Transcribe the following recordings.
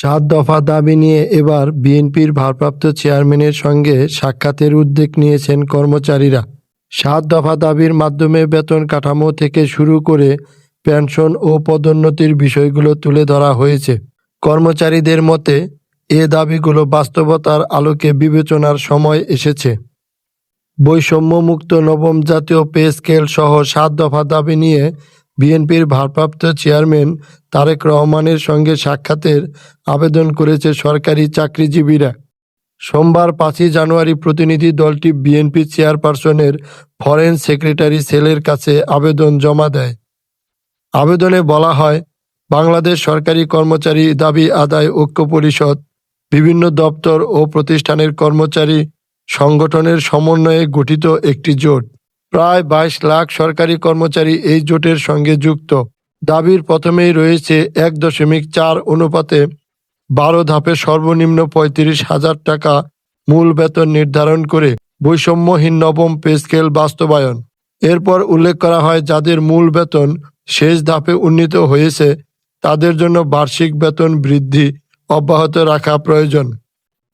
সাত দফা দাবি নিয়ে এবার বিএনপির ভারপ্রাপ্ত চেয়ারম্যানের সঙ্গে সাক্ষাতের উদ্যোগ নিয়েছেন কর্মচারীরা। সাত দফা দাবির মাধ্যমে বেতন কাঠামো থেকে শুরু করে পেনশন ও পদোন্নতির বিষয়গুলো তুলে ধরা হয়েছে। কর্মচারীদের মতে, এ দাবিগুলো বাস্তবতার আলোকে বিবেচনার সময় এসেছে। বৈষম্যমুক্ত নবম জাতীয় পে স্কেল সহ সাত দফা দাবি নিয়ে বিএনপির ভারপ্রাপ্ত চেয়ারম্যান তারেক রহমানের সঙ্গে সাক্ষাতের আবেদন করেছে সরকারি চাকরিজীবীরা। সোমবার পাঁচই জানুয়ারি প্রতিনিধি দলটি বিএনপি চেয়ারপারসনের ফরেন সেক্রেটারি সেলের কাছে আবেদন জমা দেয়। আবেদনে বলা হয়, বাংলাদেশ সরকারি কর্মচারী দাবি আদায় ঐক্য পরিষদ, বিভিন্ন দপ্তর ও প্রতিষ্ঠানের কর্মচারী সংগঠনের সমন্বয়ে গঠিত একটি জোট। প্রায় বাইশ লাখ সরকারি কর্মচারী এই জোটের সঙ্গে যুক্ত। দাবির প্রথমেই রয়েছে এক দশমিক চার অনুপাতে বারো ধাপে সর্বনিম্ন পঁয়ত্রিশ হাজার টাকা মূল বেতন নির্ধারণ করে বৈষম্যহীন নবম পে স্কেল বাস্তবায়ন। এরপর উল্লেখ করা হয়, যাদের মূল বেতন শেষ ধাপে উন্নীত হয়েছে, তাদের জন্য বার্ষিক বেতন বৃদ্ধি অব্যাহত রাখা প্রয়োজন।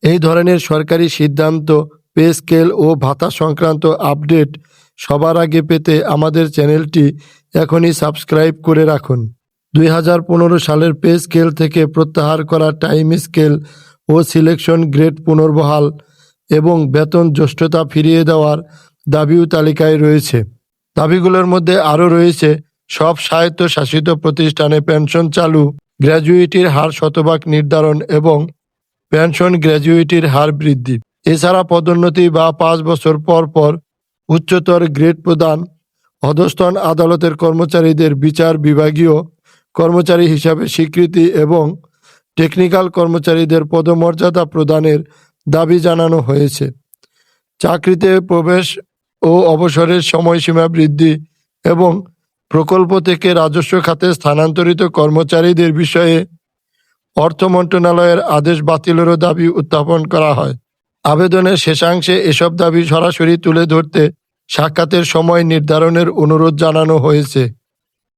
এই ধরনের সরকারি সিদ্ধান্ত পে স্কেল ও ভাতা সংক্রান্ত আপডেট সবার আগে পেতে আমাদের চ্যানেলটি এখনই সাবস্ক্রাইব করে রাখুন। দুই হাজার পনেরো সালের পে স্কেল থেকে প্রত্যাহার করা টাইম স্কেল ও সিলেকশন গ্রেড পুনর্বহাল এবং বেতন জ্যেষ্ঠতা ফিরিয়ে দেওয়ার দাবিও তালিকায় রয়েছে। দাবিগুলোর মধ্যে আরও রয়েছে, সব স্বায়ত্তশাসিত প্রতিষ্ঠানে পেনশন চালু গ্র্যাজুয়েটির হার শতভাগ নির্ধারণ এবং পেনশন গ্র্যাজুয়েটির হার বৃদ্ধি। এছাড়া পদোন্নতি বা পাঁচ বছর পর পর উচ্চতর গ্রেড প্রদান, অধস্তন আদালতের কর্মচারীদের বিচার বিভাগীয় কর্মচারী হিসাবে স্বীকৃতি এবং টেকনিক্যাল কর্মচারীদের পদমর্যাদা প্রদানের দাবি জানানো হয়েছে। চাকরিতে প্রবেশ ও অবসরের সময়সীমা বৃদ্ধি এবং প্রকল্প থেকে রাজস্ব খাতে স্থানান্তরিত কর্মচারীদের বিষয়ে অর্থ মন্ত্রণালয়ের আদেশ বাতিলেরও দাবি উত্থাপন করা হয়। আবেদনের শেষাংশে এসব দাবি সরাসরি তুলে ধরতে সাক্ষাতের সময় নির্ধারণের অনুরোধ জানানো হয়েছে।